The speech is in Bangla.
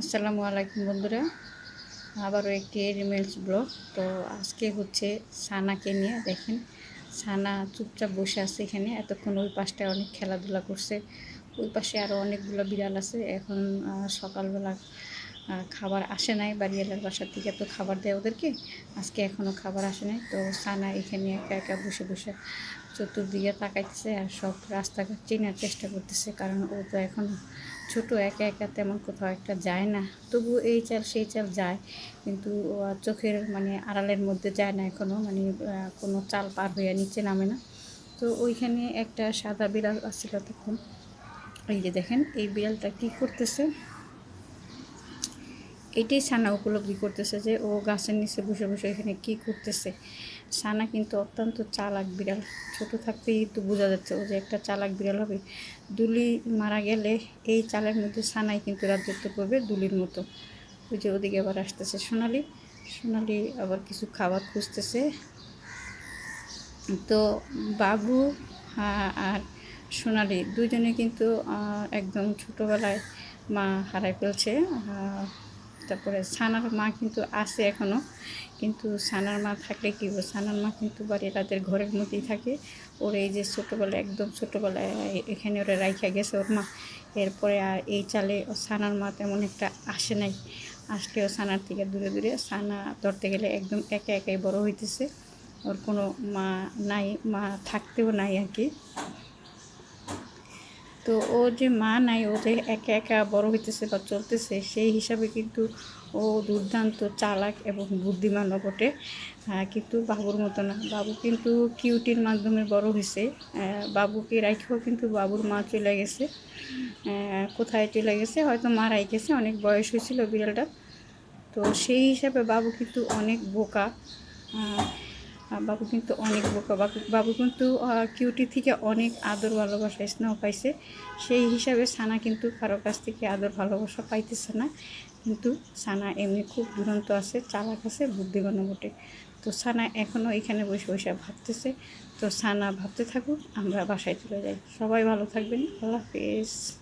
আসসালামু আলাইকুম বন্ধুরা। আবারও একটি রিমেলস ব্লগ তো আজকে হচ্ছে সানাকে নিয়ে দেখেন, সানা চুপচাপ বসে আছে এখানে। এতক্ষণ ওই পাশটায় অনেক খেলাধুলা করছে। ওই পাশে আরও অনেকগুলো বিড়াল আছে। এখন সকালবেলা খাবার আসে নাই বাড়িওয়ালার বাসার থেকে তো খাবার দেয় ওদেরকে। আজকে এখনও খাবার আসে নাই। তো সানা এখানে একা একা বসে বসে চতুর্দিকে তাকাইতেছে আর সব রাস্তাঘাট চেনার চেষ্টা করতেছে। কারণ ও তো এখন ছোট, একা একা তেমন কোথাও একটা যায় না। তবু এই চাল সেই চাল যায়, কিন্তু চোখের মানে আড়ালের মধ্যে যায় না এখনও মানে কোনো চাল পার হয়ে নিচে নামে না। তো ওইখানে একটা সাদা বিড়াল আসছিল তখন। এই যে দেখেন, এই বিড়ালটা কী করতেছে? এটাই সানা উপলব্ধি করতেছে যে ও গাছের নিচে বসে বসে এখানে কী করতেছে। সানা কিন্তু অত্যন্ত চালাক বিড়াল। ছোট থাকতেই তো বোঝা যাচ্ছে ও যে একটা চালাক বিড়াল হবে। দুলি মারা গেলে এই চালের মধ্যে সানাই কিন্তু রাজত্ব করবে দুলির মতো। ওই যে ওদিকে আবার আসতেছে সোনালি। সোনালি আবার কিছু খাবার খুঁজতেছে। তো বাবু আর সোনালি দুজনে কিন্তু একদম ছোটোবেলায় মা হারাই ফেলছে। তারপরে সানার মা কিন্তু আছে এখনও কিন্তু সানার মা থাকলে কী হবে সানার মা কিন্তু বাড়ি তাদের ঘরের মধ্যেই থাকে। ওর এই যে ছোটোবেলায়, একদম ছোটোবেলায় এখানে ওরা রাইখা গেছে ওর মা। এরপরে আর এই চালে ও সানার মা তেমন একটা আসে নাই। আসলেও সানার থেকে দূরে দূরে সানা ধরতে গেলে একদম একা একাই বড় হইতেছে। ওর কোনো মা নাই, মা থাকতেও নাই আর কি। তো ও যে মা নাই, ও যে একা একা বড় হইতেছে বা চলতেছে, সেই হিসাবে কিন্তু ও দুর্দান্ত চালাক এবং বুদ্ধিমান বটে কিন্তু বাবুর মতো না। বাবু কিন্তু কিউটির মাধ্যমে বড় হয়েছে বাবুকে রাখেও কিন্তু বাবুর মা চলে গেছে। কোথায় চলে গেছে? হয়তো মারাই গেছে অনেক বয়স হয়েছিল বিড়ালটা তো সেই হিসাবে বাবু কিন্তু অনেক বোকা। বাবু কিন্তু অনেক বোকা। বাবু কিন্তু কিউটি থেকে অনেক আদর ভালোবাসা স্নেহ পাইছে। সেই হিসাবে সানা কিন্তু কারও কাছ থেকে আদর ভালোবাসা পাইতেছে না। কিন্তু সানা এমনি খুব দুরন্ত আছে, চালাক আছে বুদ্ধিমানও বটে। তো সানা এখনও এখানে বসে বসে ভাবতেছে। তো সানা ভাবতে থাকুক, আমরা বাসায় চলে যাই। সবাই ভালো থাকবেন। আল্লাহ হাফেজ।